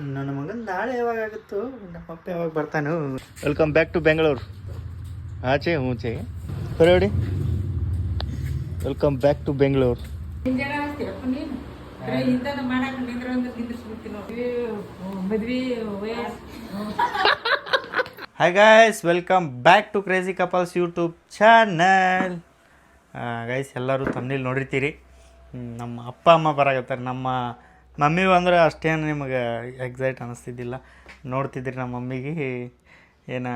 ನನ್ನ ಮಗನ ನಾಳೆ ಯಾವಾಗ ಆಗುತ್ತೋ ನಮ್ಮ ಅಪ್ಪ ಯಾವಾಗ ಬರ್ತಾನು. ವೆಲ್ಕಮ್ ಬ್ಯಾಕ್ ಟು ಬೆಂಗಳೂರು ಆಚೆ ಹೂಚೆ ಬರೋಡಿ welcome back to Bengaluru hi guys welcome back to crazy couples YouTube channel guys ಎಲ್ಲರೂ ತಮ್ಮಲ್ಲಿ ನೋಡಿರ್ತೀರಿ. ನಮ್ಮ ಅಪ್ಪ ಅಮ್ಮ ಬರಾಕತ್ತಾರೆ. ನಮ್ಮ ಮಮ್ಮಿ ಅಂದ್ರೆ ಅಷ್ಟೇನು ನಿಮಗೆ ಎಕ್ಸೈಟ್ ಅನ್ನಿಸ್ತಿದ್ದಿಲ್ಲ ನೋಡ್ತಿದ್ರಿ ನಮ್ಮ ಮಮ್ಮಿಗೆ. ಏನು,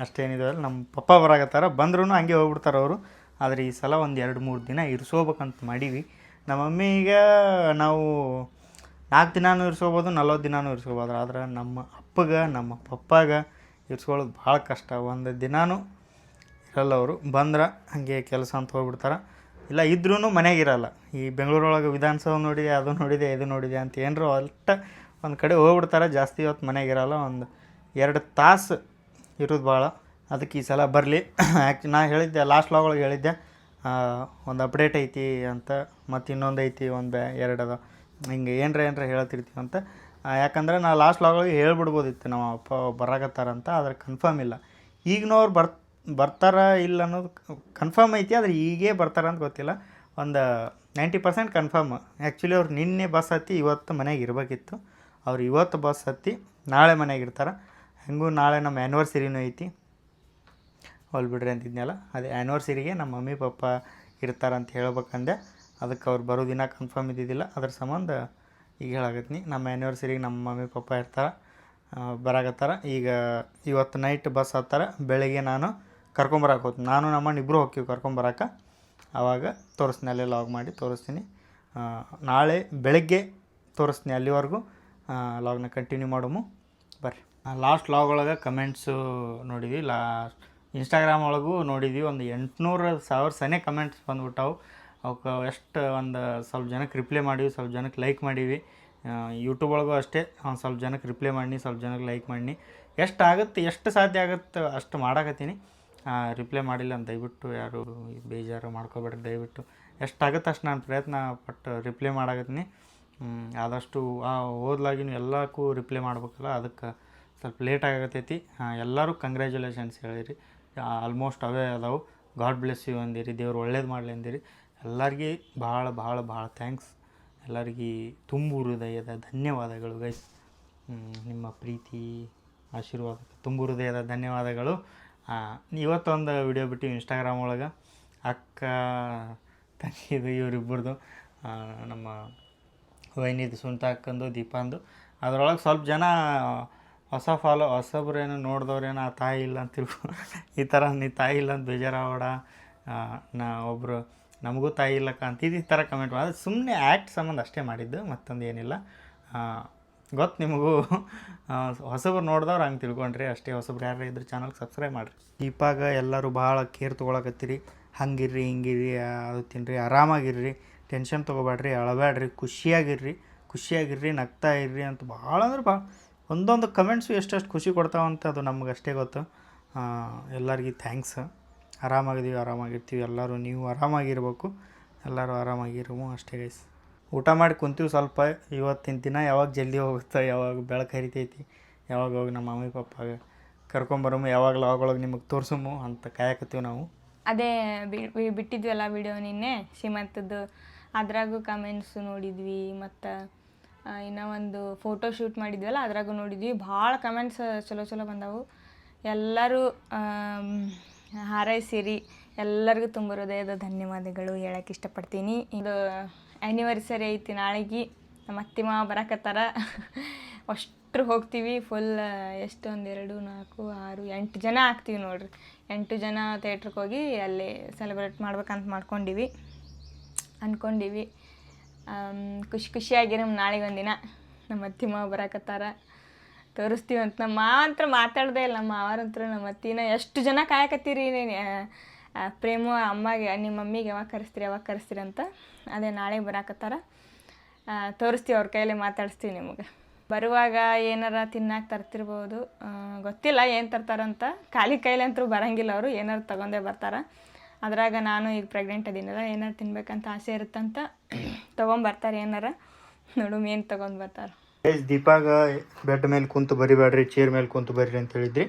ಅಷ್ಟೇನಿದೆ ನಮ್ಮ ಪಪ್ಪ ಬರಾಕತ್ತಾರ ಬಂದ್ರೂ ಹಂಗೆ ಹೋಗ್ಬಿಡ್ತಾರೆ ಅವರು. ಆದರೆ ಈ ಸಲ ಒಂದು ಎರಡು ಮೂರು ದಿನ ಇರಿಸೋಬೇಕಂತ ಮಾಡೀವಿ. ನಮ್ಮ ಮಮ್ಮಿಗೆ ನಾವು ನಾಲ್ಕು ದಿನಾನೂ ಇರಿಸ್ಕೋಬೋದು ನಲ್ವತ್ತು ದಿನಾನೂ ಇರಿಸ್ಕೋಬೋದು ಆದ್ರೆ ನಮ್ಮ ಅಪ್ಪಗೆ, ನಮ್ಮ ಪಪ್ಪಾಗ ಇರಿಸ್ಕೊಳ್ಳೋದು ಭಾಳ ಕಷ್ಟ. ಒಂದು ದಿನಾನೂ ಇರಲ್ಲ ಅವರು. ಬಂದ್ರೆ ಹಾಗೆ ಕೆಲಸ ಅಂತ ಹೋಗ್ಬಿಡ್ತಾರೆ. ಇಲ್ಲ ಇದ್ರೂ ಮನೆಗೆ ಇರಲ್ಲ ಈ ಬೆಂಗಳೂರೊಳಗೆ ವಿಧಾನಸೌಧ ನೋಡಿದೆ, ಅದು ನೋಡಿದೆ, ಇದು ನೋಡಿದೆ ಅಂತ ಏನರೂ ಅಲ್ಟ ಒಂದು ಕಡೆ ಹೋಗ್ಬಿಡ್ತಾರೆ, ಜಾಸ್ತಿ ಹೊತ್ತು ಇರಲ್ಲ ಒಂದು ಎರಡು ತಾಸು ಇರೋದು ಭಾಳ. ಅದಕ್ಕೆ ಈ ಸಲ ಬರಲಿ. ಆ್ಯಕ್ಚು ನಾ ಹೇಳಿದ್ದೆ ಲಾಸ್ಟ್ ಲಾಗ್ ಒಳಗೆ ಹೇಳಿದ್ದೆ ಒಂದು ಅಪ್ಡೇಟ್ ಐತಿ ಅಂತ, ಮತ್ತು ಇನ್ನೊಂದು ಐತಿ, ಒಂದು ಎರಡು ಅದ ಹಿಂಗೆ ಏನರ ಏನರ ಹೇಳ್ತಿರ್ತೀವಿ ಅಂತ. ಯಾಕಂದ್ರೆ ನಾ ಲಾಸ್ಟ್ ಲಾಗ್ ಒಳಗೆ ಹೇಳ್ಬಿಡ್ಬೋದಿತ್ತು, ನಮ್ಮ ಅಪ್ಪ ಬರಾಕತ್ತಾರಂತ, ಆದ್ರೆ ಕನ್ಫರ್ಮ್ ಇಲ್ಲ. ಈಗಿನವ್ರು ಬರ್ ಬರ್ತಾರ ಇಲ್ಲ ಅನ್ನೋದು ಕನ್ಫರ್ಮ್ ಐತಿ, ಆದರೆ ಈಗೇ ಬರ್ತಾರ ಅಂತ ಗೊತ್ತಿಲ್ಲ. ಒಂದು ನೈಂಟಿ ಪರ್ಸೆಂಟ್ ಕನ್ಫರ್ಮ್ ಆ್ಯಕ್ಚುಲಿ ಅವ್ರು ನಿನ್ನೆ ಬಸ್ ಹತ್ತಿ ಇವತ್ತು ಮನೆಗೆ ಇರಬೇಕಿತ್ತು. ಅವ್ರು ಇವತ್ತು ಬಸ್ ಹತ್ತಿ ನಾಳೆ ಮನೆಗೆ ಇರ್ತಾರೆ. ಹೆಂಗೂ ನಾಳೆ ನಮ್ಮ ಆ್ಯನಿವರ್ಸರಿನೂ ಐತಿ. ಹೋಲ್ ಬಿಡ್ರಿ ಅಂತಿದ್ನಲ್ಲ, ಅದೇ ಆ್ಯನಿವರ್ಸರಿಗೆ ನಮ್ಮ ಮಮ್ಮಿ, ಪಪ್ಪ ಇರ್ತಾರಂತ ಹೇಳ್ಬೇಕಂದೆ. ಅದಕ್ಕೆ ಅವ್ರು ಬರೋ ದಿನ ಕನ್ಫರ್ಮ್ ಇದ್ದಿದ್ದಿಲ್ಲ. ಅದ್ರ ಸಂಬಂಧ ಈಗ ಹೇಳಾಕತ್ನಿ. ನಮ್ಮ ಆ್ಯನಿವರ್ಸರಿಗೆ ನಮ್ಮ ಮಮ್ಮಿ, ಪಪ್ಪ ಇರ್ತಾರೆ. ಬರಾಕತ್ತಾರ. ಈಗ ಇವತ್ತು ನೈಟ್ ಬಸ್ ಹತ್ತಾರ. ಬೆಳಗ್ಗೆ ನಾನು ಕರ್ಕೊಂಬರಕ್ಕೆ ಹೋಗ್ತೀನಿ ನಾನು ನಮ್ಮಣ್ಣ ಇಬ್ಬರು ಹೋಗ್ತೀವಿ ಕರ್ಕೊಂಬರಕ್ಕೆ ಆವಾಗ ತೋರಿಸ್ತೀನಿ, ಅಲ್ಲೇ ಲಾಗ್ ಮಾಡಿ ತೋರಿಸ್ತೀನಿ. ನಾಳೆ ಬೆಳಗ್ಗೆ ತೋರಿಸ್ತೀನಿ ಅಲ್ಲಿವರೆಗೂ. ಲಾಗ್ನ ಕಂಟಿನ್ಯೂ ಮಾಡೋಮು. ಬರ್ರಿ. ಲಾಸ್ಟ್ ಲಾಗ್ ಒಳಗೆ ಕಮೆಂಟ್ಸು ನೋಡಿದ್ವಿ. ಲಾಸ್ಟ್ ಇನ್ಸ್ಟಾಗ್ರಾಮ್ ಒಳಗೂ ನೋಡಿದ್ವಿ. ಒಂದು ಎಂಟುನೂರು ಸಾವಿರ ಸನೇ ಕಮೆಂಟ್ಸ್ ಬಂದ್ಬಿಟ್ಟವು. ಅವಕ್ಕೆ ಎಷ್ಟು ಒಂದು ಸ್ವಲ್ಪ ಜನಕ್ಕೆ ರಿಪ್ಲೈ ಮಾಡೀವಿ, ಸ್ವಲ್ಪ ಜನಕ್ಕೆ ಲೈಕ್ ಮಾಡೀವಿ. ಯೂಟ್ಯೂಬ್ ಒಳಗೂ ಅಷ್ಟೇ. ಒಂದು ಸ್ವಲ್ಪ ಜನಕ್ಕೆ ರಿಪ್ಲೈ ಮಾಡಿ ಸ್ವಲ್ಪ ಜನಕ್ಕೆ ಲೈಕ್ ಮಾಡಿ ಎಷ್ಟು ಆಗುತ್ತೆ, ಎಷ್ಟು ಸಾಧ್ಯ ಆಗುತ್ತೆ ಅಷ್ಟು ಮಾಡಾಕತ್ತೀನಿ. ರಿಪ್ಲೈ ಮಾಡಿಲ್ಲ ಅಂತ ದಯವಿಟ್ಟು ಯಾರು ಬೇಜಾರು ಮಾಡ್ಕೋಬೇಡ್ರಿ ದಯವಿಟ್ಟು. ಎಷ್ಟಾಗುತ್ತೆ ಅಷ್ಟು ನಾನು ಪ್ರಯತ್ನ ಪಟ್ಟು ರಿಪ್ಲೈ ಮಾಡಾಕತ್ತೀನಿ. ಹ್ಮ್, ಆದಷ್ಟು ಆ ಓದ್ಲಾಗಿನೂ ಎಲ್ಲಕ್ಕೂ ರಿಪ್ಲೈ ಮಾಡ್ಬೇಕಲ್ಲ ಅದಕ್ಕೆ ಸ್ವಲ್ಪ ಲೇಟ್ ಆಗತೈತಿ ಎಲ್ಲರೂ ಕಂಗ್ರ್ಯಾಚುಲೇಷನ್ಸ್ ಹೇಳಿರಿ. ಆಲ್ಮೋಸ್ಟ್ ಅವೇ ಅದಾವೆ. ಗಾಡ್ ಬ್ಲೆಸ್ ಯು ಅಂದಿರಿ ದೇವ್ರು ಒಳ್ಳೇದು ಮಾಡಲಿ ಅಂದಿರಿ. ಎಲ್ಲರಿಗೆ ಭಾಳ ಭಾಳ ಭಾಳ ಥ್ಯಾಂಕ್ಸ್ ಎಲ್ಲರಿಗೆ ತುಂಬು ಹೃದಯದ ಧನ್ಯವಾದಗಳು ಗೈಸ್ ನಿಮ್ಮ ಪ್ರೀತಿ ಆಶೀರ್ವಾದ ತುಂಬು ಹೃದಯದ ಧನ್ಯವಾದಗಳು. ಆ, ಇವತ್ತೊಂದು ವಿಡಿಯೋ ಬಿಟ್ಟು ಇನ್ಸ್ಟಾಗ್ರಾಮ್ ಒಳಗೆ. ಅಕ್ಕ ತಂಗಿದು ಇವರಿಬ್ಬರದು ನಮ್ಮ ವೈನಿದು ಸುಂಟ ಅಕ್ಕಂದು ದೀಪಂದು. ಅದರೊಳಗೆ ಸ್ವಲ್ಪ ಜನ ಹೊಸ ಫಾಲೋ ಹೊಸಬ್ರೇನು ನೋಡಿದವ್ರೇನು ಆ ತಾಯಿ ಇಲ್ಲ ಅಂತ ಈ ಥರ ನೀ ತಾಯಿ ಇಲ್ಲ ಅಂತ ಬೇಜಾರಾಗಬೇಡ. ನಾ ಒಬ್ಬರು ನಮಗೂ ತಾಯಿ ಇಲ್ಲಕ್ಕ ಅಂತ ಈ ಥರ ಕಮೆಂಟ್ ಮಾಡಿ ಸುಮ್ಮನೆ ಆ್ಯಕ್ಟ್ ಸಂಬಂಧ ಅಷ್ಟೇ ಮಾಡಿದ್ದು ಮತ್ತೊಂದು ಏನಿಲ್ಲ. ಗೊತ್ತು ನಿಮಗೂ. ಹೊಸಬ್ರು ನೋಡಿದವ್ರು ಹಂಗೆ ತಿಳ್ಕೊಂಡ್ರಿ. ಅಷ್ಟೇ ಹೊಸಬ್ರು ಯಾರು ಇದ್ರ ಚಾನಲ್ಗೆ ಸಬ್ಸ್ಕ್ರೈಬ್ ಮಾಡಿರಿ. ದೀಪಾಗ ಎಲ್ಲರೂ ಭಾಳ ಕೇರ್ ತೊಗೊಳಕತ್ತೀರಿ. ಹಂಗಿರ್ರಿ, ಹಿಂಗಿರ್ರಿ ಅದು ತಿನ್ರಿ, ಆರಾಮಾಗಿರ್ರಿ. ಟೆನ್ಷನ್ ತೊಗೋಬೇಡ್ರಿ ಅಳಬೇಡ್ರಿ ಖುಷಿಯಾಗಿರ್ರಿ. ಖುಷಿಯಾಗಿರ್ರಿ, ನಗ್ತಾ ಇರ್ರಿ ಅಂತ ಭಾಳ ಅಂದ್ರೆ ಭಾಳ. ಒಂದೊಂದು ಕಮೆಂಟ್ಸು ಎಷ್ಟೆಷ್ಟು ಖುಷಿ ಕೊಡ್ತಾವಂತ ಅದು ನಮ್ಗೆ ಅಷ್ಟೇ ಗೊತ್ತು. ಎಲ್ಲರಿಗೆ ಥ್ಯಾಂಕ್ಸ್ ಆರಾಮಾಗಿದ್ದೀವಿ, ಆರಾಮಾಗಿರ್ತೀವಿ. ಎಲ್ಲರೂ ನೀವು ಆರಾಮಾಗಿರ್ಬೇಕು. ಎಲ್ಲರೂ ಆರಾಮಾಗಿರುವು ಅಷ್ಟೇ ಗೈಸ್ ಊಟ ಮಾಡಿ ಕುಂತೀವಿ ಸ್ವಲ್ಪ. ಇವತ್ತಿನ ದಿನ ಯಾವಾಗ ಜಲ್ದಿ ಹೋಗುತ್ತೆ, ಯಾವಾಗ ಬೆಳಕು ಹರಿತೈತಿ, ಯಾವಾಗ ಹೋಗಿ ನಮ್ಮ ಮಮ್ಮಿ ಪಪ್ಪಾಗ ಕರ್ಕೊಂಬರಮು ಯಾವಾಗ ಅವಾಗೊಳಗೆ ನಿಮಗೆ ತೋರ್ಸಮು ಅಂತ ಕಾಯಕತ್ತೀವಿ ನಾವು. ಅದೇ ಬಿ- ಬಿಟ್ಟಿದ್ವಲ್ಲ ವಿಡಿಯೋ ನಿನ್ನೆ, ಶ್ರೀಮಂತದ್ದು. ಅದ್ರಾಗೂ ಕಮೆಂಟ್ಸ್ ನೋಡಿದ್ವಿ, ಮತ್ತು ಇನ್ನೂ ಒಂದು ಫೋಟೋ ಶೂಟ್ ಮಾಡಿದ್ವಲ್ಲ, ಅದ್ರಾಗೂ ನೋಡಿದ್ವಿ. ಭಾಳ ಕಮೆಂಟ್ಸ್ ಚಲೋ ಚಲೋ ಬಂದವು. ಎಲ್ಲರೂ ಹಾರೈಸಿರಿ. ಎಲ್ಲರಿಗೂ ತುಂಬ ಹೃದಯದ ಧನ್ಯವಾದಗಳು ಹೇಳಕ್ಕೆ ಇಷ್ಟಪಡ್ತೀನಿ. ಇದು ಆ್ಯನಿವರ್ಸರಿ ಐತಿ, ನಾಳೆಗೆ ನಮ್ಮ ಅತ್ತಿ ಮಾವ ಬರಕತ್ತಾರ. ಅಷ್ಟ್ರು ಹೋಗ್ತೀವಿ ಫುಲ್ ಎಷ್ಟು ಒಂದು ಎರಡು, ನಾಲ್ಕು, ಆರು, ಎಂಟು ಜನ ಆಗ್ತೀವಿ ನೋಡ್ರಿ. ಎಂಟು ಜನ ಥಿಯೇಟ್ರಿಗೆ ಹೋಗಿ ಅಲ್ಲಿ ಸೆಲೆಬ್ರೇಟ್ ಮಾಡ್ಬೇಕಂತ ಮಾಡ್ಕೊಂಡಿವಿ. ಅಂದ್ಕೊಂಡಿವಿ ಖುಷಿ ಖುಷಿಯಾಗಿ ನಮ್ಮ ನಾಳೆಗೆ ಒಂದಿನ ನಮ್ಮ ಅತ್ತಿ ಮಾವ ಬರಕತ್ತಾರ. ತೋರಿಸ್ತೀವಿ ಅಂತ ನಮ್ಮ ಮಾವ ಮಾತಾಡ್ದೇ ಇಲ್ಲ, ನಮ್ಮ ನಮ್ಮ ಅತ್ತಿನ. ಎಷ್ಟು ಜನ ಕಾಯಕತ್ತೀರಿ ನೀನು ಪ್ರೇಮ ಅಮ್ಮಗೆ, ನಿಮ್ಮ ಮಮ್ಮಿಗೆ ಯಾವಾಗ ಕರೆಸ್ತೀರಿ ಯಾವಾಗ ಕರೆಸ್ತೀರಿ ಅಂತ ಅದೇ ನಾಳೆ ಬರಾಕತ್ತಾರ. ತೋರಿಸ್ತೀವಿ ಅವ್ರ ಕೈಯಲ್ಲಿ ಮಾತಾಡಿಸ್ತೀವಿ ನಿಮಗೆ. ಬರುವಾಗ ಏನಾರ ತಿನ್ನಕ್ಕೆ ತರ್ತಿರ್ಬೋದು. ಗೊತ್ತಿಲ್ಲ ಏನು ತರ್ತಾರಂತ ಖಾಲಿ ಕೈಲಿ ಅಂತೂ ಬರಂಗಿಲ್ಲ ಅವರು, ಏನಾರು ತಗೊಂಡೇ ಬರ್ತಾರೆ. ಅದ್ರಾಗ ನಾನು ಈಗ ಪ್ರೆಗ್ನೆಂಟ್ ಅದೀನಲ್ಲ, ಏನಾರು ತಿನ್ಬೇಕಂತ ಆಸೆ ಇರುತ್ತಂತ ತೊಗೊಂಬರ್ತಾರೆ ಏನಾರ. ನೋಡು ಏನು ತೊಗೊಂಡು ಬರ್ತಾರೆ. ದೀಪಾಗ ಬೆಡ್ ಮೇಲೆ ಕುಂತು ಬರಿಬೇಡ್ರಿ ಚೇರ್ ಮೇಲೆ ಕುಂತು ಬರೀರಿ ಅಂತ ಹೇಳಿದ್ರಿ.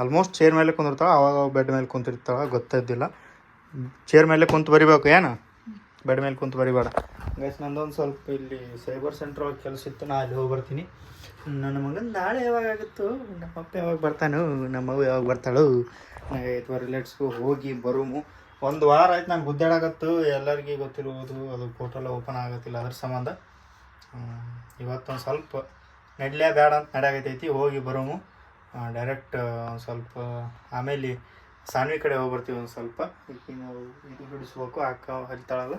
ಆಲ್ಮೋಸ್ಟ್ ಚೇರ್ ಮೇಲೆ ಕುಂದಿರ್ತಾಳೆ ಅವಾಗ ಬೆಡ್ ಮೇಲೆ ಕುಂತಿರ್ತಾಳೆ ಗೊತ್ತಿದ್ದಿಲ್ಲ. ಚೇರ್ ಮೇಲೆ ಕುಂತು ಬರಿಬೇಕು, ಏನು? ಬೆಡ್ ಮೇಲೆ ಕುಂತು ಬರಿಬೇಡ. ಗೈಸ್ ನಂದೊಂದು ಸ್ವಲ್ಪ ಇಲ್ಲಿ ಸೈಬರ್ ಸೆಂಟ್ರ್ ಒಳಗೆ ಕೆಲಸ ಇತ್ತು, ನಾ ಅಲ್ಲಿ ಹೋಗಿ ಬರ್ತೀನಿ. ನನ್ನ ಮಗನ ನಾಳೆ ಯಾವಾಗ ಆಗಿತ್ತು? ನಮ್ಮ ಅಪ್ಪ ಯಾವಾಗ ಬರ್ತಾನು, ನಮ್ಮ ಅವ್ವ ಯಾವಾಗ ಬರ್ತಾಳು. ಐದು ರಿಲೇಟ್ಸ್ಗೂ ಹೋಗಿ ಬರುಮು. ಒಂದು ವಾರ ಆಯ್ತು ನಂಗೆ ಗುದ್ದಾಡಾಗತ್ತು ಎಲ್ಲರಿಗೂ ಗೊತ್ತಿರುವುದು, ಅದು ಪೋರ್ಟಲ್ ಓಪನ್ ಆಗತ್ತಿಲ್ಲ, ಅದ್ರ ಸಂಬಂಧ. ಇವತ್ತೊಂದು ಸ್ವಲ್ಪ ನಡ್ಲೇ ಬೇಡ ಅಂತ ನಡೆಯಾಗತೈತಿ ಹೋಗಿ ಬರೋಮು. ಡೈರೆಕ್ಟ್ ಒಂದು ಸ್ವಲ್ಪ ಆಮೇಲೆ ಸಾನ್ವಿ ಕಡೆ ಹೋಗಿ ಬರ್ತೀವಿ ಒಂದು ಸ್ವಲ್ಪ. ಈಕಿ ನಾವು ಇದು ಬಿಡಿಸ್ಬೇಕು ಅಕ್ಕ ಹರಿತಾಳಲ್ಲ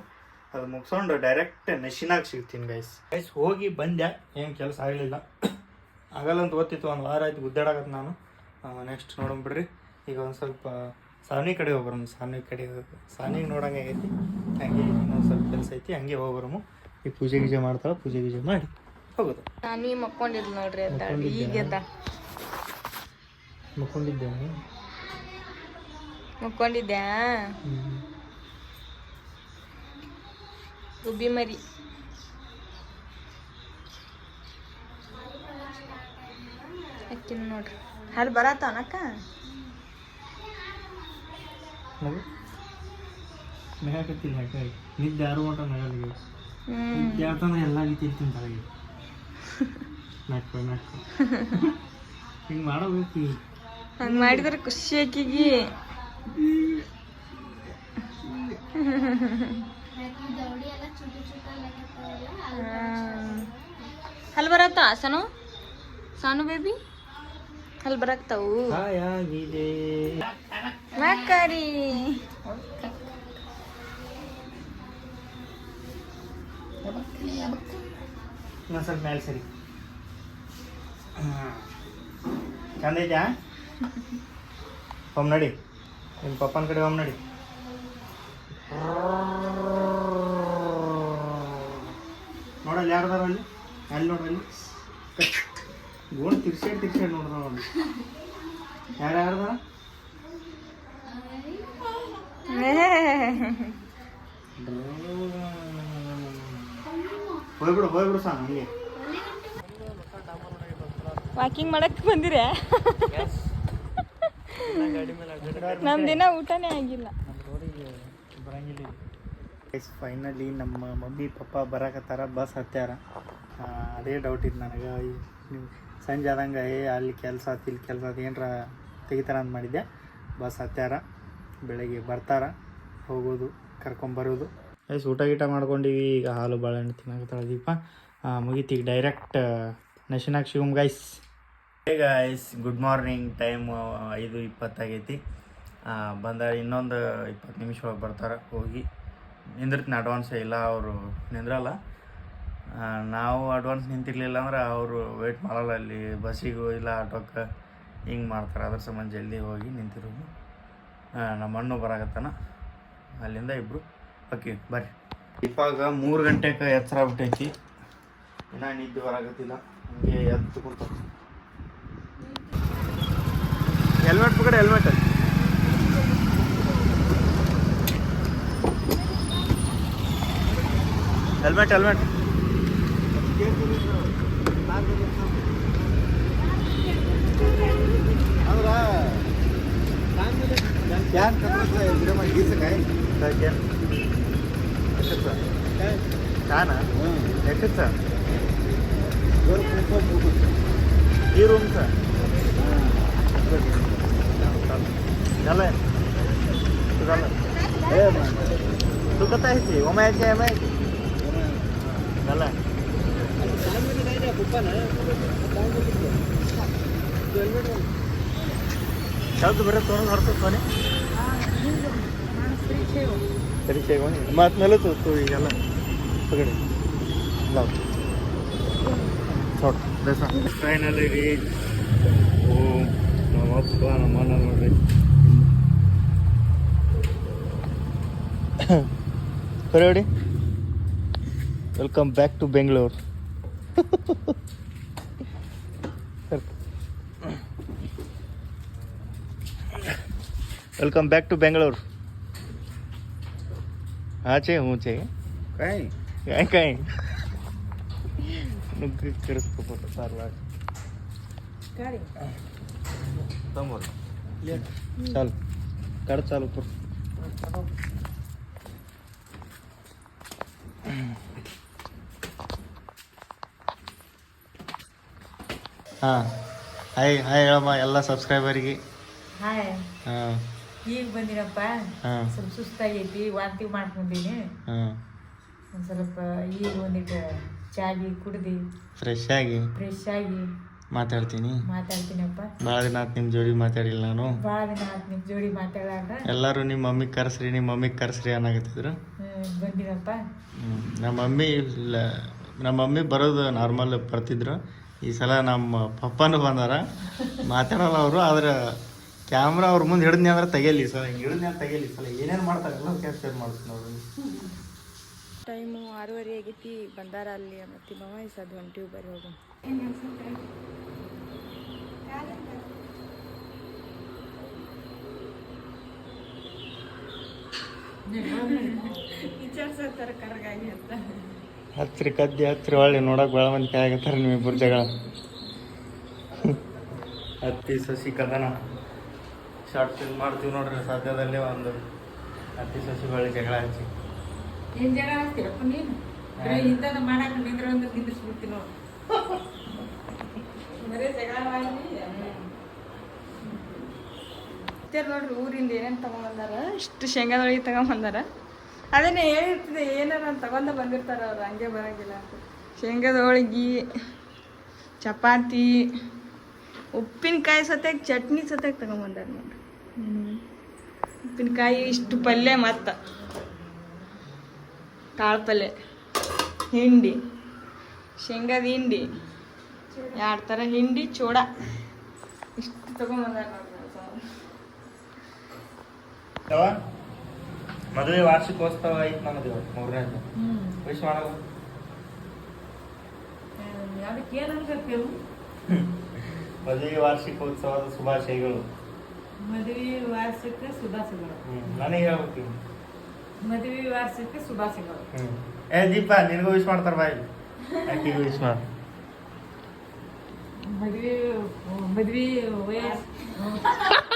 ಅದು ಮುಗಿಸ್ಕೊಂಡು ಡೈರೆಕ್ಟ್ ನಶಿನಾಗ ಸಿಗ್ತೀನಿ ಗೈಸ್ ಗೈಸ್ ಹೋಗಿ ಬಂದೆ ಏನು ಕೆಲಸ ಆಗಲಿಲ್ಲ. ಆಗಲ್ಲ ಅಂತ ಗೊತ್ತಿತ್ತು ಒಂದು ವಾರ ಆಯ್ತು ಗುದ್ದಾಡಕತ್ತು ನಾನು. ನೆಕ್ಸ್ಟ್ ನೋಡೋಣ ಬಿಡ್ರಿ. ಈಗ ಒಂದು ಸ್ವಲ್ಪ ಸಾನ್ವಿ ಕಡೆ ಹೋಗ್ಬರಮ್ಮ ಸಾನ್ವಿ ಕಡೆ ಸಾನಿಗೆ ನೋಡಂಗೆ ಆಗೈತಿ. ಹಂಗೆ ಇನ್ನೊಂದು ಸ್ವಲ್ಪ ಕೆಲಸ ಐತಿ ಹಂಗೆ ಹೋಗ್ಬರಮ್ಮ ಈಗ ಪೂಜೆ ಗೀಜೆ ಮಾಡ್ತಾಳೆ ಪೂಜೆ ಗೀಜೆ ಮಾಡಿ ಹೋಗೋದು. ನಾನು ಮಕ್ಕೊಂಡಿದ್ಲು ನೋಡ್ರಿ ಅಂತ ಈಗ ಎದ್ದ ಮಕ್ಕೊಂಡಿದ್ದೆ ಗುಬ್ಬಿ ಮರಿ ಅಕ್ಕಿನ ನೋಡ್ರಿ. ಅಲ್ಲಿ ಬರತ್ತವನಕ್ಕ ಮಗು ನಗಾಕತ್ತಿಲ್ಲ ಹಾಗಾಗಿ ನಿದ್ದೆ ಯಾರು ಮಟ ನಿದ್ದೆ ಎಲ್ಲ ತಿಂತೀನಿ ತಳಗೆ ನಕ್ಕು ಹಿಂಗೆ ಮಾಡಬೇಕು ಹಂಗ ಮಾಡಿದ್ರೆ ಖುಷಿ ಆಕಿಗಿ. ಅಲ್ಲಿ ಬರತ್ತ ಸನು? ಸಾನು ಬೇಬಿ? ಅಲ್ಲಿ ಬರಕ್ತಾವು? ಮಕ್ಕರಿ ಇನ್ನೊಂದು ಸ್ವಲ್ಪ ಮೇಲೆ ಸರಿ. ಚಂದ ಐತ್ಯಾ ಒಮ್ಮೆ ನಡಿ. ನಿಮ್ಮ ಪಪ್ಪನ ಕಡೆ ಒಮ್ಮೆ ನಡಿ. ನೋಡಲ್ಲಿ ಯಾರದಾರ ಅಲ್ಲಿ? ಅಲ್ಲಿ ನೋಡ್ರಿ ಅಲ್ಲಿ. ತಿರ್ಸೇ ತಿರ್ಸೇ ನೋಡ್ದ ನೋಡಿ ಯಾರು ಯಾರ್ದಾರ ಹೋಗ್ಬಿಡು ಹೋಗ್ಬಿಡು ಸಾ ಹಂಗೆ. ವಾಕಿಂಗ್ ಮಾಡಕ್ ಬಂದಿರ? ಮೇಲೆ ದಿನ ಊಟನೇ ಆಗಿಲ್ಲ. ಫೈನಲಿ ನಮ್ಮ ಮಮ್ಮಿ ಪಪ್ಪ ಬರಾಕತ್ತಾರ ಬಸ್ ಹತ್ಯಾರ. ಅದೇ ಡೌಟ್ ಇತ್ತು ನನಗೆ. ನೀವು ಸಂಜೆ ಆದಂಗೆ ಏ ಅಲ್ಲಿ ಕೆಲಸ ಆತು ಇಲ್ಲಿ ಕೆಲಸ ಆತು ಏನರ ತೆಗಿತಾರ ಅಂತ ಮಾಡಿದ್ದೆ ಬಸ್ ಹತ್ಯಾರ ಬೆಳಗ್ಗೆ ಬರ್ತಾರ ಹೋಗೋದು ಕರ್ಕೊಂಬರೋದು ಐಸ್ ಊಟ ಗೀಟ ಮಾಡ್ಕೊಂಡಿವಿ ಈಗ ಹಾಲು ಬಾಳೆಹಣ್ಣು ತಿನ್ನಕತ್ತಾಳ ದೀಪ. ಮುಗೀತಿ ಮುಗೀತು ಈಗ direct ನಶಿನಾಗ Shivam guys guys good morning time ಐದು ಇಪ್ಪತ್ತಾಗೈತಿ. ಬಂದ ಇನ್ನೊಂದು ಇಪ್ಪತ್ತು ನಿಮಿಷ ಒಳಗೆ ಬರ್ತಾರೆ. ಹೋಗಿ ನಿಂದಿರ್ತೀನಿ ಅಡ್ವಾನ್ಸ್ ಇಲ್ಲ, ಅವರು ನಿಂದ್ರಲ್ಲ. ನಾವು ಅಡ್ವಾನ್ಸ್ ನಿಂತಿರ್ಲಿಲ್ಲ ಅಂದ್ರೆ ಅವರು ವೆಯ್ಟ್ ಮಾಡಲ್ಲ ಅಲ್ಲಿ, ಬಸ್ಸಿಗೂ ಇಲ್ಲ, ಆಟೋಕ್ಕೆ ಹಿಂಗೆ ಮಾಡ್ತಾರೆ. ಅದ್ರ ಸಂಬಂಧ ಜಲ್ದಿ ಹೋಗಿ ನಿಂತಿರೋದು ನಮ್ಮ ಅಣ್ಣು ಬರಾಕತ್ತಾನ. ಅಲ್ಲಿಂದ ಇಬ್ಬರು ಓಕೆ ಬರ್ರಿ. ಇವಾಗ ಮೂರು ಗಂಟೆಗೆ ಎಚ್ಚರ ಬಿಟ್ಟೈತಿ. ಇನ್ನೂ ನಿದ್ದೆ ಬರಾಕತ್ತಿಲ್ಲ. ಹಂಗೆ ಎದ್ದು ಕೂತ ಹೆಲ್ಮೆಟ್ ಪಕಡೆ ಹೆಲ್ಮೆಟ್. Helmet helmet. ಯಾರು ಕಾನಾ ಎಷ್ಟಕ್ಕೆ ಸರ್ ಈ ರೂಮ್ ಸರ್ झालं तू झालं हे तू कसं आहेस ओमायचे आहे माहिती झालं शब्द बरं, तोंड भरतो कोणी? तरी शेव मग आतमेलच होतो याला पकडे. जाऊ सोड जसा फायनल रीच हो नमस्कार नमन परवडे welcome back to Bangalore welcome back to Bangalore હા છે હું છે કઈ કઈ કઈ નુગ્ગી કરતો ફોટો સાર લાગ કાઢી તમોર ચાલ કાઢ ચાલુ પર ಹಾಂ. ಹಾಯ್ ಹಾಯ್ ಹೇಳಮ್ಮ ಎಲ್ಲ ಸಬ್ಸ್ಕ್ರೈಬರಿಗೆ ಹಾಯ್ ಹಾಂ. ಈಗ ಬಂದಿರಪ್ಪ ಹಾಂ. ಸ್ವಲ್ಪ ಸುಸ್ತಾಗೈತಿ ವಾಂತಿ ಮಾಡ್ಕೊಂಡಿನಿ. ಹಾಂ. ಒಂದು ಸ್ವಲ್ಪ ಈಗ ಒಂದಿಟ್ಟು ಚಾಗಿ ಕುಡ್ದು. ಫ್ರೆಶ್ ಆಗಿ. ಫ್ರೆಶ್ ಆಗಿ. ಮಾತಾಡ್ತೀನಿ. ಮಾತಾಡ್ತೀನಪ್ಪ. ಭಾಳ ದಿನ ಆತು ನಿಮ್ಮ ಜೋಡಿ ಮಾತಾಡಿಲ್ಲ ನಾನು. ಭಾಳ ದಿನ ಆತ್ ನಿಮ್ಮ ಜೋಡಿ ಮಾತಾಡಾಕ. ಎಲ್ಲರೂ ನಿಮ್ಮ ಮಮ್ಮಿಗೆ ಕರೆಸ್ರಿ ನಿಮ್ಮ ಮಮ್ಮಿಗೆ ಕರೆಸ್ರಿ ಅನ್ನಕತ್ತಿದ್ರು. ಬಂದಿರಪ್ಪ. ನಮ್ಮ ಮಮ್ಮಿ ಇಲ್ಲ ನಮ್ಮ ಮಮ್ಮಿ ಬರೋದು ನಾರ್ಮಲ್ ಬರ್ತಿದ್ರು ಈ ಸಲ ನಮ್ಮ ಪಪ್ಪನೂ ಬಂದಾರ. ಮಾತಾಡಲ್ಲ ಅವರು ಆದ್ರೆ ಕ್ಯಾಮ್ರಾ ಅವ್ರ ಮುಂದೆ ಹಿಡಿದ್ನಿ ಅಂದ್ರೆ ತೆಗಿಯಲಿ ಸರ್ ಹಿಂಗೆ ಹಿಡಿದ್ನಿ ಅಂತ ತೆಗಿಯಲಿ ಸಲ. ಏನೇನು ಮಾಡ್ತಾರಲ್ಲ ಕ್ಯಾಪ್ಚರ್ ಮಾಡ್ತೀನಿ ಅವರು. ಟೈಮು ಆರೂವರೆ ಆಗೈತಿ ಬಂದಾರ ಅಲ್ಲಿ ಮತ್ತೆ ಮಾವ ಈ ಸದ್ ಹೊಂಟಿವಿ ಬರೀ ಹೋಗು ವಿಚಾರಿಸತ್ತಾರ ಕರ್ಗಾಗಿ ಅಂತ. ಹಚ್ರಿ ಕದ್ದಿ ಹತ್ತಿರ ಒಳ್ಳೆ ನೋಡಕ್ ಕೈ ಆಗತ್ತಾರ ನೀವು ಇಬ್ಬರು ಜಗಳ. ಹತ್ತಿ ಸಸಿ ಕದನ. ಶಾರ್ಟ್ ಫಿಲ್ಮ್ ಮಾಡ್ತೀವಿ ನೋಡ್ರಿ ಸದ್ಯದಲ್ಲೇ ಒಂದು ಹತ್ತಿ ಸಸಿ ಒಳ್ಳೆ ಜಗಳ ಹಚ್ಚಿ. ಏನ್ ಜಗಳ ನೀನು? ಬರೀ ಇಂಥದ್ದು ಮಾಡಾಕ ನಿಂದ್ರ ಅಂದ್ರೆ ನಿಂದ್ರಿಸ್ಬಿಡ್ತೀನಿ ನೋಡು. ಬರೀ ಜಗಳ ಮಾಡಿ ನೋಡ್ರಿ ಊರಿಂದ ಏನೇನು ತಗೊಂಬಂದಾರ ಇಷ್ಟು ಶೇಂಗಾದೊಳಗೆ ತಗೊಂಬಂದಾರ. ಅದನ್ನೇ ಹೇಳಿರ್ತದೆ ಏನಾರ ತಗೊಂಡ ಬಂದಿರ್ತಾರ ಅವ್ರು, ಹಂಗೆ ಬರಂಗಿಲ್ಲ ಅಂತ. ಶೇಂಗಾದ ಹೋಳಿಗೆ, ಚಪಾತಿ, ಉಪ್ಪಿನಕಾಯಿ ಸತ್ಯಾಗ ಚಟ್ನಿ ಸತ್ಯಾಗ ತಗೊಂಬಂದಾರ ನೋಡ್ರಿ. ಉಪ್ಪಿನಕಾಯಿ ಇಷ್ಟು ಪಲ್ಯ ಮತ್ತು. ಕಾಳು ಪಲ್ಯ, ಹಿಂಡಿ, ಶೇಂಗದ ಹಿಂಡಿ, ಎರಡು ಥರ ಹಿಂಡಿ, ಚೂಡ. ಇಷ್ಟು ತಗೊಂಬಂದಾರ ನೋಡ್ರಿ ಮದುವೆ ವಾರ್ಷಿಕೋತ್ಸವ ಐತ್ ಇವತ್ತು ಮೂರನೇದು ಹ್ಮ್. ವಿಶ್ ಮಾಡಲ್ಲ ಅದಕ್ಕೆ ಏನು ಅನ್ಬೇಕು ಮದುವೆ ವಾರ್ಷಿಕೋತ್ಸವದ ಶುಭಾಶಯಗಳು. ಮದುವೆ ವಾರ್ಷಿಕ ಶುಭಾಶಯಗಳು. ನನಗೆ ಹೇಳ್ಬೇಕು ಮದುವೆ ವಾರ್ಷಿಕ ಶುಭಾಶಯಗಳು. ಹ್ಮ್. ಏ ದೀಪ ನಿನಗೂ ವಿಶ್ ಮಾಡ್ತಾರ ಬಾಯ್. ಆಕಿಗೂ ವಿಶ್ ಮಾಡ? ಮದುವೆ ಮದುವೆ ವಯಸ್ಸು.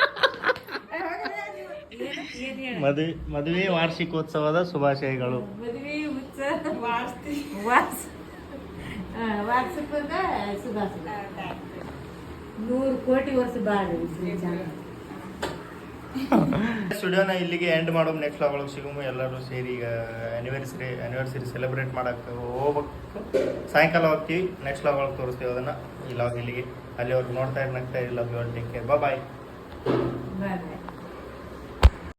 ಮದುವೆ ಮದುವೆ ವಾರ್ಷಿಕೋತ್ಸವದ ಶುಭಾಶಯಗಳು. ಮದುವೆ ಉತ್ಸವ ವಾರ್ಷಿಕದ ಶುಭಾಶಯ ನೂರು ಕೋಟಿ ವರ್ಷ ಬಾಳು ಸ್ಟುಡಿಯೋನ ಇಲ್ಲಿಗೆ ಎಂಡ್ ಮಾಡೋ ನೆಕ್ಸ್ಟ್ ಲಾಗ್ ಒಳಗೆ ಸಿಗುಮು. ಎಲ್ಲರೂ ಸೇರಿ ಈಗ ಆ್ಯನಿವರ್ಸರಿ ಆ್ಯನಿವರ್ಸರಿ ಸೆಲೆಬ್ರೇಟ್ ಮಾಡಕ್ಕೆ ಹೋಗ್ಬೇಕು. ಸಾಯಂಕಾಲ ಹೋಗ್ತೀವಿ. ನೆಕ್ಸ್ಟ್ ಲಾಗ್ ಒಳಗೆ ತೋರಿಸ್ತೀವಿ ಅದನ್ನು. ಈ ಲಾಗ್ ಇಲ್ಲಿಗೆ. ಅಲ್ಲಿ ಅವ್ರಿಗೆ ನೋಡ್ತಾ ಇರ್ ನಗ್ತಾ ಇರಿ love you all take care bye bye